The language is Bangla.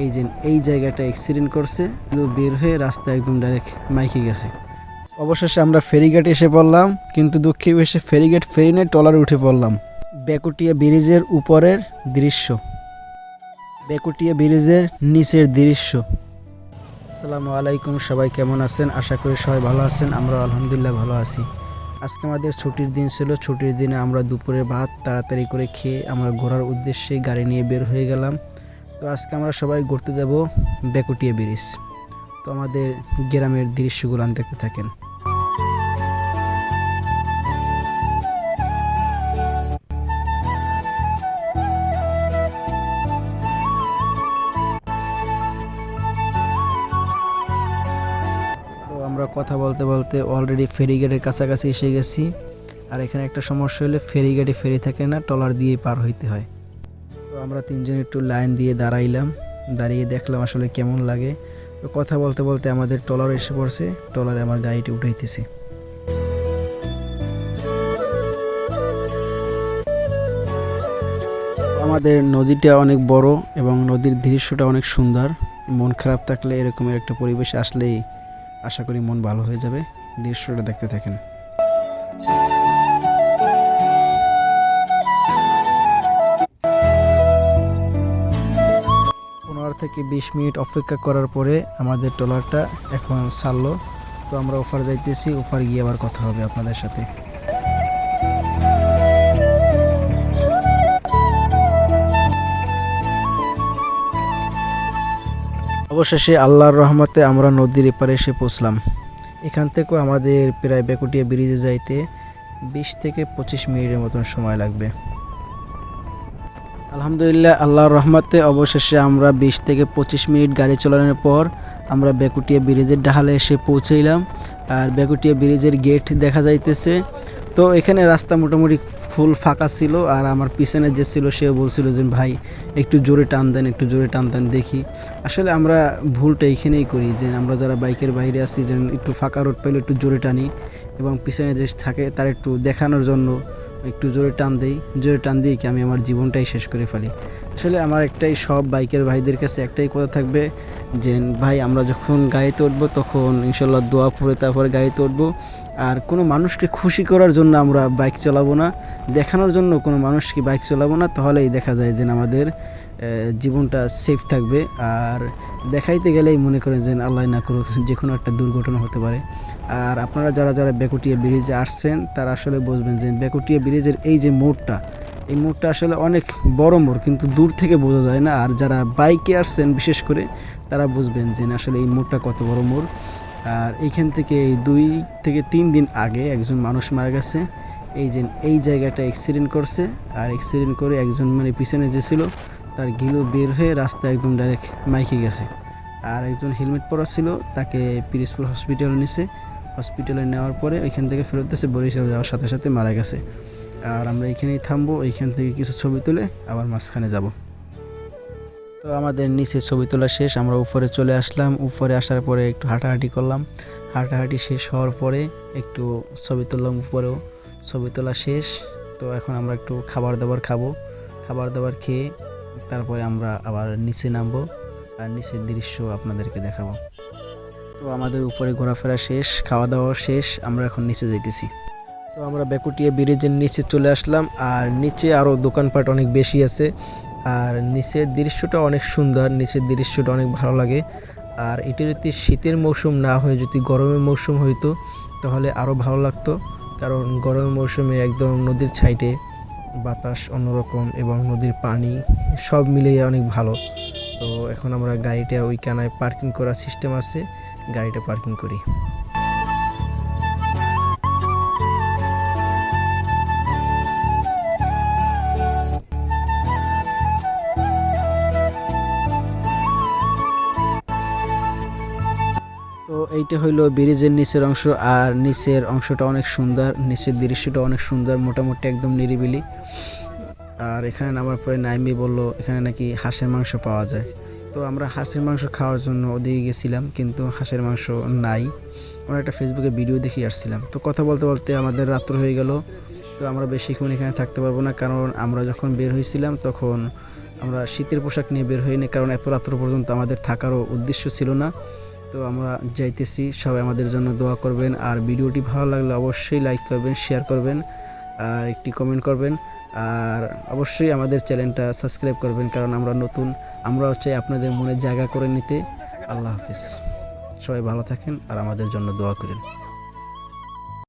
এই যে, এই জায়গাটা অ্যাক্সিডেন্ট করছে বের হয়ে রাস্তা একদম ডাইরেক্ট মাইকে গেছে। অবশেষে আমরা ফেরিঘাটে এসে পড়লাম, কিন্তু দুঃখে এসে ফেরিঘাট ফেরি নিয়ে টলারে উঠে পড়লাম। বেকুটিয়া ব্রিজের উপরের দৃশ্য। বেকুটিয়া ব্রিজের নিচের দৃশ্য। আসসালামু আলাইকুম, সবাই কেমন আছেন? আশা করি সবাই ভালো আছেন আমরা আলহামদুলিল্লাহ ভালো আছি। আজকে আমাদের ছুটির দিন ছিল, ছুটির দিনে আমরা দুপুরে ভাত তাড়াতাড়ি করে খেয়ে আমরা ঘোরার উদ্দেশ্যে গাড়ি নিয়ে বের হয়ে গেলাম। তো আজকে আমরা সবাই ঘুরতে যাব বেকুটিয়া ব্রিজ। তো আমাদের গ্রামের দৃশ্যগুলো দেখতে থাকেন। আমরা কথা বলতে বলতে অলরেডি ফেরিঘাটের কাছাকাছি এসে গেছি। আর এখানে একটা সমস্যা হলে ফেরিঘাটে ফেরি থাকে না টলার দিয়ে পার হইতে হয়। আমরা তিনজন একটু লাইন দিয়ে দাঁড়াইলাম। দাঁড়িয়ে দেখলাম আসলে কেমন লাগে। তো কথা বলতে বলতে আমাদের টলার এসে পড়ছে। টলারে আমার গাড়িটি উঠাইতেছে। আমাদের নদীটা অনেক বড় এবং নদীর দৃশ্যটা অনেক সুন্দর। মন খারাপ থাকলে এরকমের একটা পরিবেশে আসলেই আশা করি মন ভালো হয়ে যাবে। দৃশ্যটা দেখতে থাকেন। পনেরো থেকে বিশ মিনিট অপেক্ষা করার পরে আমাদের ট্রলারটা এখন ছাড়লো। তো আমরা ওফার যাইতেছি ওফার গিয়ে আবার কথা হবে আপনাদের সাথে। অবশেষে আল্লাহর রহমতে আমরা নদীর এপারে এসে পৌঁছলাম। এখান থেকেও আমাদের প্রায় বেকুটিয়া ব্রিজে যাইতে বিশ থেকে পঁচিশ মিনিটের মতন সময় লাগবে। আলহামদুলিল্লাহ, আল্লাহর রহমতে অবশেষে আমরা বিশ থেকে পঁচিশ মিনিট গাড়ি চালানোর পর আমরা বেকুটিয়া ব্রিজের ডাহালে এসে পৌঁছাইলাম। আর বেকুটিয়া ব্রিজের গেট দেখা যাইতেছে। তো এখানে রাস্তা মোটামুটি ফুল ফাঁকা ছিল আর আমার পিছনে যে ছিল সে বলছিল যে, ভাই, একটু জোরে টান দেন, একটু জোরে টান দেন, দেখি। আসলে আমরা ভুলটা এইখানেই করি যে, আমরা যারা বাইকের বাইরে আছি, যেন একটু ফাঁকা রোড পেলে একটু জোরে টানি এবং পিছনে যে থাকে তার একটু দেখানোর জন্য একটু জোরে টান দিই, জোরে টান দিয়ে কি আমি আমার জীবনটাই শেষ করে ফেলি। আসলে আমার একটাই সব বাইকের ভাইদের কাছে একটাই কথা থাকবে যে, ভাই, আমরা যখন গাড়িতে উঠবো তখন ইনশাল্লাহ দোয়া পড়ে তারপরে গাড়িতে উঠবো। আর কোনো মানুষকে খুশি করার জন্য আমরা বাইক চালাবো না। দেখানোর জন্য কোনো মানুষকে বাইক চালাবো না। তাহলেই দেখা যায় যে, আমাদের জীবনটা সেফ থাকবে। আর দেখাইতে গেলেই মনে করেন যে, আল্লাহ না করুক যে কোনো একটা দুর্ঘটনা হতে পারে। আর আপনারা যারা যারা বেকুটিয়া ব্রিজে আসছেন, তারা আসলে বুঝবেন যে, বেকুটিয়া ব্রিজের এই যে মোড়টা এই মোড়টা আসলে অনেক বড় মোড়, কিন্তু দূর থেকে বোঝা যায় না। আর যারা বাইকে আসছেন, বিশেষ করে, তারা বুঝবেন যে আসলে এই মোড়টা কত বড় মোড়। আর এইখান থেকে এই দুই থেকে তিন দিন আগে একজন মানুষ মারা গেছে। এই যে, এই জায়গাটা অ্যাক্সিডেন্ট করছে। আর অ্যাক্সিডেন্ট করে একজন মানে পিছনে যে ছিল, তার গিলো বের হয়ে রাস্তা একদম ডাইরেক্ট মাইকে গেছে। আর একজন হেলমেট পরা ছিল, তাকে পিরিজপুর হসপিটালে নিছে। হসপিটালে নেওয়ার পরে ওইখান থেকে ফেরত এসে বরিশাল যাওয়ার সাথে সাথে মারা গেছে। আর আমরা এখানেই থামবো এইখান থেকে কিছু ছবি তুলে আবার মাঝখানে যাব। তো আমাদের নিচে ছবি তোলা শেষ, আমরা উপরে চলে আসলাম, উপরে আসার পরে একটু হাঁটাহাঁটি করলাম। হাঁটাহাঁটি শেষ হওয়ার পরে একটু ছবি তুললাম উপরেও, ছবি তোলা শেষ। তো এখন আমরা একটু খাবার দাবার খাব, খাবার দাবার খেয়ে তারপরে আমরা আবার নিচে নামবো আর নিচের দৃশ্য আপনাদেরকে দেখাবো। তো আমাদের উপরে ঘোরাফেরা শেষ, খাওয়া দাওয়া শেষ, আমরা এখন নিচে যাইতেছি। তো আমরা বেকুটিয়া ব্রিজের নিচে চলে আসলাম, আর নিচে আরও দোকানপাট অনেক বেশি আছে, আর নিচের দৃশ্যটা অনেক সুন্দর, নিচের দৃশ্যটা অনেক ভালো লাগে। আর এটি যদি শীতের মৌসুম না হয়ে, যদি গরমের মৌসুম হইতো, তাহলে আরও ভালো লাগতো, কারণ গরমের মৌসুমে একদম নদীর ছাইটে বাতাস অন্যরকম এবং নদীর পানি সব মিলিয়ে অনেক ভালো। তো এখন আমরা গাড়িটা ওই কানায় পার্কিং করার সিস্টেম আছে, গাড়িটা পার্কিং করি। তো এইটা হইল ব্রিজের নিচের অংশ, আর নিচের অংশটা অনেক সুন্দর, নিচের দৃশ্যটা অনেক সুন্দর, মোটামুটি একদম নিরিবিলি। আর এখানে নামার পরে নাইমি বলল, এখানে নাকি হাঁসের মাংস পাওয়া যায়। তো আমরা হাঁসের মাংস খাওয়ার জন্য ওদিকে গেছিলাম, কিন্তু হাঁসের মাংস নাই। আমরা একটা ফেসবুকে ভিডিও দেখে আসছিলাম। তো কথা বলতে বলতে আমাদের রাত্র হয়ে গেল। তো আমরা বেশিক্ষণ এখানে থাকতে পারব না, কারণ আমরা যখন বের হয়েছিলাম তখন আমরা শীতের পোশাক নিয়ে বের হইনি, কারণ এত রাত্র পর্যন্ত আমাদের থাকারও উদ্দেশ্য ছিল না। তো আমরা যাইতেছি। সবাই আমাদের জন্য দোয়া করবেন। আর ভিডিওটি ভালো লাগলে অবশ্যই লাইক করবেন শেয়ার করবেন, আর একটি কমেন্ট করবেন। আর অবশ্যই আমাদের চ্যানেলটা সাবস্ক্রাইব করবেন, কারণ আমরা নতুন। আমরাও চাই আপনাদের মনে জায়গা করে নিতে। আল্লাহ হাফিজ। সবাই ভালো থাকেন আর আমাদের জন্য দোয়া করেন।